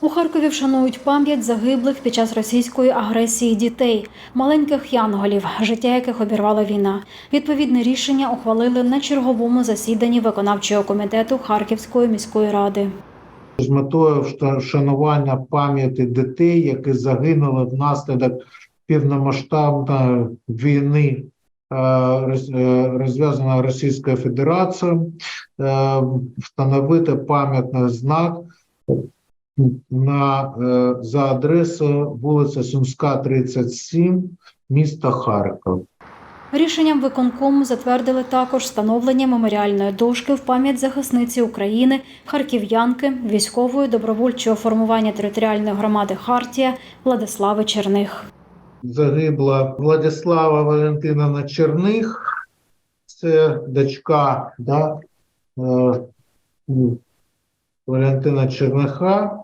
У Харкові вшанують пам'ять загиблих під час російської агресії дітей, маленьких янголів, життя яких обірвала війна. Відповідне рішення ухвалили на черговому засіданні виконавчого комітету Харківської міської ради. з метою вшанування пам'яті дітей, які загинули внаслідок повномасштабної війни, е, е, розв'язаної Російською Федерацією, е, встановити пам'ятний знак на, е, за адресою вулиця Сумська, 37, місто Харків. Рішенням виконкому затвердили також встановлення меморіальної дошки в пам'ять захисниці України, харків'янки, військової добровольчого формування територіальної громади Хартія Владислави Черних. загибла Владислава Валентиновна Черних, це дочка да, е, Валентина Черниха.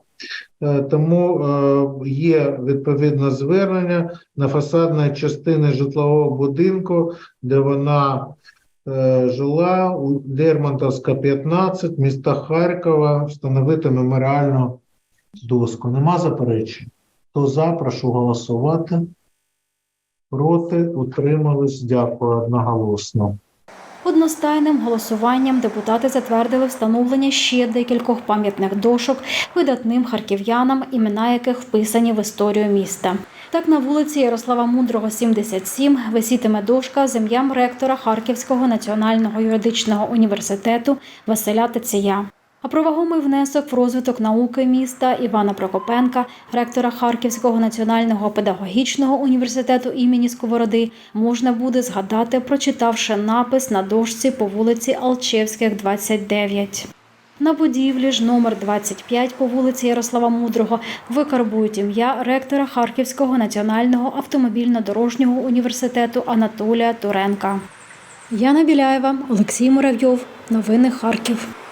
Е, Тому е, є відповідне звернення на фасадної частини житлового будинку, де вона е, жила у Лермонтовська, 15, міста Харкова, встановити меморіальну доску. Нема заперечень? Хто за, прошу голосувати. Проти, утримались, дякую одноголосно. Одностайним голосуванням депутати затвердили встановлення ще декількох пам'ятних дошок видатним харків'янам, імена яких вписані в історію міста. Так на вулиці Ярослава Мудрого, 77, висітиме дошка з ім'ям ректора Харківського національного юридичного університету Василя Теція. А про вагомий внесок в розвиток науки міста Івана Прокопенка, ректора Харківського національного педагогічного університету імені Сковороди, можна буде згадати, прочитавши напис на дошці по вулиці Алчевських, 29. На будівлі ж номер 25 по вулиці Ярослава Мудрого викарбують ім'я ректора Харківського національного автомобільно-дорожнього університету Анатолія Туренка. Яна Біляєва, Олексій Муравйов. Новини Харків.